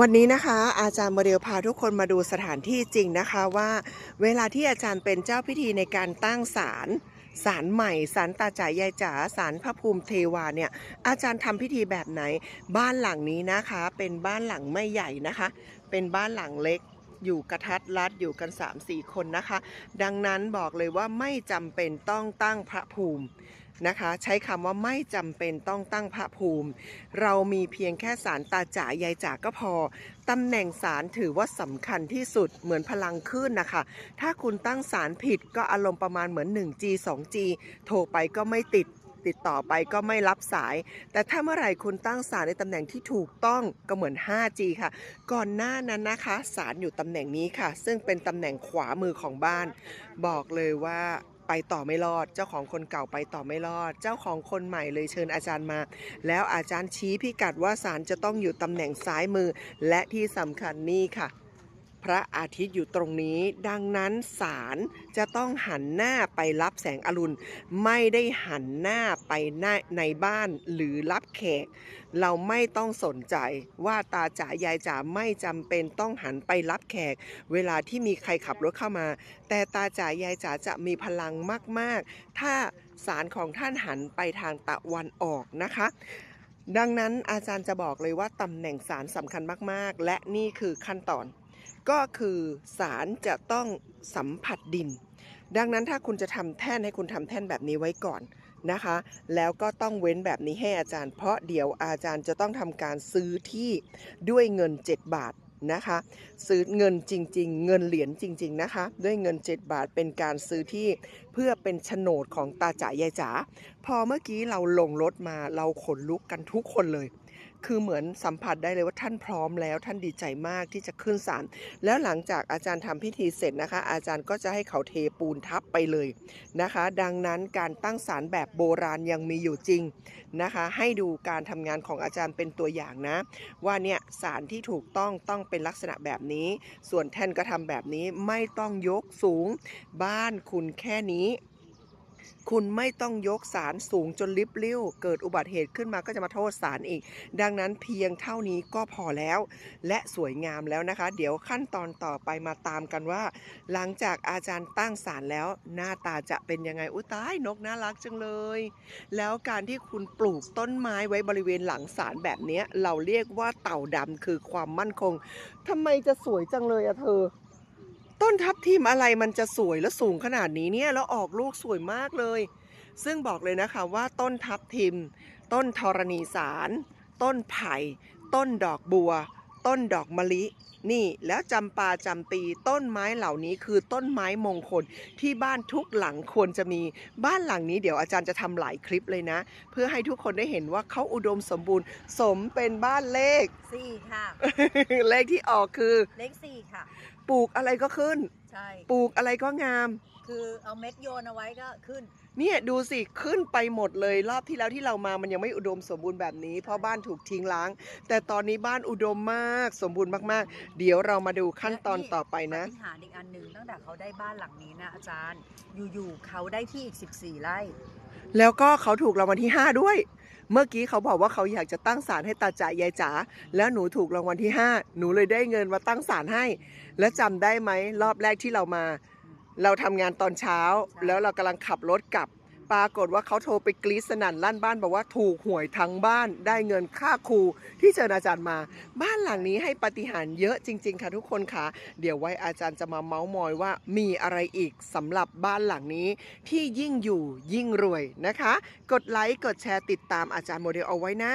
วันนี้นะคะอาจารย์โมเดลพาทุกคนมาดูสถานที่จริงนะคะว่า เวลาที่อาจารย์เป็นเจ้าพิธีในการตั้งศาลศาลใหม่ศาลตาจ่ายายจ๋าศาลพระภูมิเทวาเนี่ยอาจารย์ทำพิธีแบบไหน บ้านหลังนี้นะคะ เป็นบ้านหลังไม่ใหญ่นะคะ เป็นบ้านหลังเล็ก อยู่กระทัดรัดอยู่กัน 3-4 คนนะคะ ดังนั้นบอกเลยว่าไม่จำเป็นต้องตั้งพระภูมินะคะใช้คำว่าไม่จำเป็นต้องตั้งพระภูมิ เรามีเพียงแค่สารตาจ๋ายายจ๋าก็พอตำแหน่งสารถือว่าสำคัญที่สุดเหมือนพลังคลื่นนะคะ ถ้าคุณตั้งสารผิดก็อารมณ์ประมาณเหมือน 1G 2G โทรไปก็ไม่ติด ติดต่อไปก็ไม่รับสาย แต่ถ้าเมื่อไหร่คุณตั้งสารในตำแหน่งที่ถูกต้องก็เหมือน 5G ค่ะ ก่อนหน้านั้นนะคะสารอยู่ตำแหน่งนี้ค่ะ ซึ่งเป็นตำแหน่งขวามือของบ้าน บอกเลยว่าไปต่อไม่รอด เจ้าของคนเก่าไปต่อไม่รอด เจ้าของคนใหม่เลยเชิญอาจารย์มา แล้วอาจารย์ชี้พิกัดว่าศาลจะต้องอยู่ตำแหน่งซ้ายมือ และที่สำคัญนี่ค่ะ พระอาทิตย์อยู่ตรงนี้ ดังนั้นศาลจะต้องหันหน้าไปรับแสงอรุณ ไม่ได้หันหน้าไปหน้าในบ้านหรือรับแขก เราไม่ต้องสนใจว่าตาจ๋ายายจ๋าไม่จำเป็นต้องหันไปรับแขก เวลาที่มีใครขับรถเข้ามา แต่ตาจ๋ายายจ๋าจะมีพลังมาก ๆ ถ้าสารของท่านหันไปทางตะวันออกนะคะดังนั้นอาจารย์จะบอกเลยว่าตำแหน่งสารสำคัญมาก ๆ และนี่คือขั้นตอน ก็คือสารจะต้องสัมผัสดิน ดังนั้นถ้าคุณจะทำแท่นให้คุณทำแท่นแบบนี้ไว้ก่อนนะคะ แล้วก็ต้องเว้นแบบนี้ให้อาจารย์ เพราะเดี๋ยวอาจารย์จะต้องทำการซื้อที่ด้วยเงิน 7 บาทนะคะซื้อเงินจริง ๆ เงินเหรียญจริง ๆ นะคะ ด้วยเงิน 7 บาทเป็นการซื้อที่เพื่อเป็นโฉนดของตาจ๋ายายจ๋าพอเมื่อกี้เราลงรถมาเราขนลุกกันทุกคนเลย คือเหมือนสัมผัสได้เลยว่าท่านพร้อมแล้วท่านดีใจมากที่จะขึ้นศาลแล้วหลังจากอาจารย์ทำพิธีเสร็จนะคะ อาจารย์ก็จะให้เขาเทปูนทับไปเลยนะคะ ดังนั้นการตั้งศาลแบบโบราณยังมีอยู่จริงนะคะ ให้ดูการทำงานของอาจารย์เป็นตัวอย่างนะ ว่าเนี่ยศาลที่ถูกต้องต้องเป็นลักษณะแบบนี้ ส่วนแท่นก็ทำแบบนี้ไม่ต้องยกสูง บ้านคุณแค่นี้ คุณไม่ต้องยกสารสูงจนลิบลิ่วเกิดอุบัติเหตุขึ้นมาก็จะมาโทษสารอีก ดังนั้นเพียงเท่านี้ก็พอแล้ว และสวยงามแล้วนะคะ เดี๋ยวขั้นตอนต่อไปมาตามกันว่า หลังจากอาจารย์ตั้งศาลแล้ว หน้าตาจะเป็นยังไงอุ้ยตายนกน่ารักจังเลย แล้วการที่คุณปลูกต้นไม้ไว้บริเวณหลังศาลแบบนี้เราเรียกว่าเต่าดำคือความมั่นคงทำไมจะสวยจังเลยอะเธอ ต้นทับทิมอะไรมันจะสวยและสูงขนาดนี้เนี่ยแล้วออกลูกสวยมากเลย ซึ่งบอกเลยนะคะว่าต้นทับทิม ต้นธรณีสาร ต้นไผ่ ต้นดอกบัว ต้นดอกมะลิ นี่แล้วจำปาจำปีต้นไม้เหล่านี้คือต้นไม้มงคลที่บ้านทุกหลังควรจะมีบ้านหลังนี้เดี๋ยวอาจารย์จะทำหลายคลิปเลยนะ เพื่อให้ทุกคนได้เห็นว่าเขาอุดมสมบูรณ์ สมเป็นบ้านเลขสี่ค่ะ เลขที่ออกคือเลขสี่ค่ะ ปลูกอะไรก็ขึ้น ใช่ ปลูกอะไรก็งาม คือเอาเม็ดโยนเอาไว้ก็ขึ้น เนี่ยดูสิขึ้นไปหมดเลยรอบที่แล้วที่เรามามันยังไม่อุดมสมบูรณ์แบบนี้ เพราะบ้านถูกทิ้งล้าง แต่ตอนนี้บ้านอุดมมากสมบูรณ์มากๆ เดี๋ยวเรามาดูขั้นตอนต่อไปนะ ปฏิหารย์อีกอันหนึ่งตั้งแต่เขาได้บ้านหลังนี้นะอาจารย์ อยู่ๆเขาได้ที่อีก 14 ไร่ แล้วก็เขาถูกรางวัลที่ 5 ด้วย เมื่อกี้เขาบอกว่าเขาอยากจะตั้งศาลให้ตาจ๋ายายจ๋าแล้วหนูถูกรางวัลที่ 5 หนูเลยได้เงินมาตั้งศาลให้ และจำได้ไหมรอบแรกที่เรามา เราทำงานตอนเช้า แล้วเรากำลังขับรถกลับ ปรากฏว่าเขาโทรไปกรีดสนั่นลั่นบ้านบอกว่าถูกหวยทั้งบ้านได้เงินค่าครูที่เชิญอาจารย์มา บ้านหลังนี้ให้ปฏิหารเยอะจริง ๆ ค่ะทุกคนค่ะ เดี๋ยวไว้อาจารย์จะมาเมาส์มอยว่ามีอะไรอีกสำหรับบ้านหลังนี้ที่ยิ่งอยู่ยิ่งรวยนะคะ กดไลค์กดแชร์ติดตามอาจารย์โมเดลเอาไว้นะ